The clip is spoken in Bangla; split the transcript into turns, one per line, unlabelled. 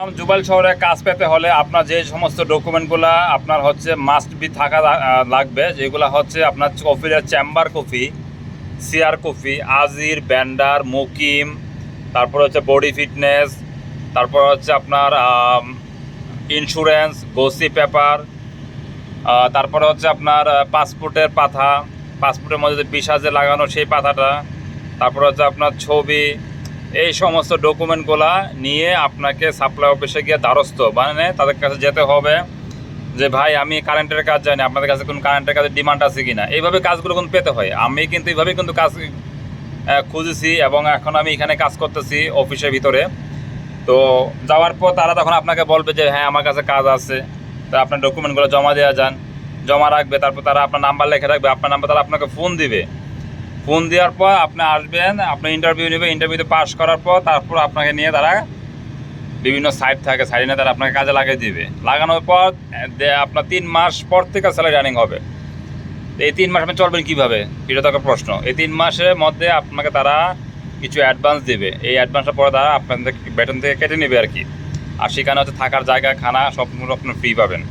জুবাইল শহরে কাজ পেতে হলে আপনার যে সমস্ত ডকুমেন্টগুলো আপনার হচ্ছে মাস্ট বি থাকা লাগবে, যেগুলো হচ্ছে আপনার কফির চেম্বার কফি সিআর কফি, আজির, ব্যান্ডার, মুকিম, তারপর হচ্ছে বডি ফিটনেস, তারপর হচ্ছে আপনার ইন্স্যুরেন্স গোসি পেপার তারপরে হচ্ছে আপনার পাসপোর্টের পাতা, পাসপোর্টের মধ্যে বিশা লাগানো সেই পাতাটা, তারপর হচ্ছে আপনার ছবি এই সমস্ত ডকুমেন্টগুলা নিয়ে আপনাকে সাপ্লাই অফিসে গিয়ে দ্বারস্থ। মানে তাদের কাছে যেতে হবে যে, ভাই, আমি কারেন্টের কাজ জানি, আপনাদের কাছে কোন কারেন্টের কাজের ডিমান্ড আছে কি না এইভাবে কাজগুলো কিন্তু পেতে হয়। আমি কিন্তু এইভাবে কিন্তু কাজ খুঁজেছি এবং এখন আমি এখানে কাজ করতেছি অফিসের ভিতরে। তো যাওয়ার পর তারা তখন আপনাকে বলবে যে হ্যাঁ আমার কাছে কাজ আছে। তা আপনার ডকুমেন্টগুলো জমা দেওয়া যান। জমা রাখবে, তারপর তারা আপনার নাম্বার লিখে রাখবে। আপনার নাম্বার তারা আপনাকে ফোন দিবে। ফোন দেওয়ার পর আপনি আসবেন, আপনি ইন্টারভিউ নেবে ইন্টারভিউতে পাস করার পর তারপর আপনাকে নিয়ে তারা বিভিন্ন সাইট থাকে সাইডে নিয়ে তারা আপনাকে কাজে লাগিয়ে দিবে। লাগানোর পর আপনার তিন মাস পর থেকে স্যালারি রানিং হবে। এই তিন মাস আপনি চলবেন কীভাবে? এটা তো একটা প্রশ্ন। এই তিন মাসের মধ্যে আপনাকে তারা কিছু অ্যাডভান্স দেবে। এই অ্যাডভান্সটা পরে তারা আপনাদের বেতন থেকে কেটে নেবে আর কি। আর সেখানে হচ্ছে থাকার জায়গা, খানা সব আপনার ফ্রি পাবেন।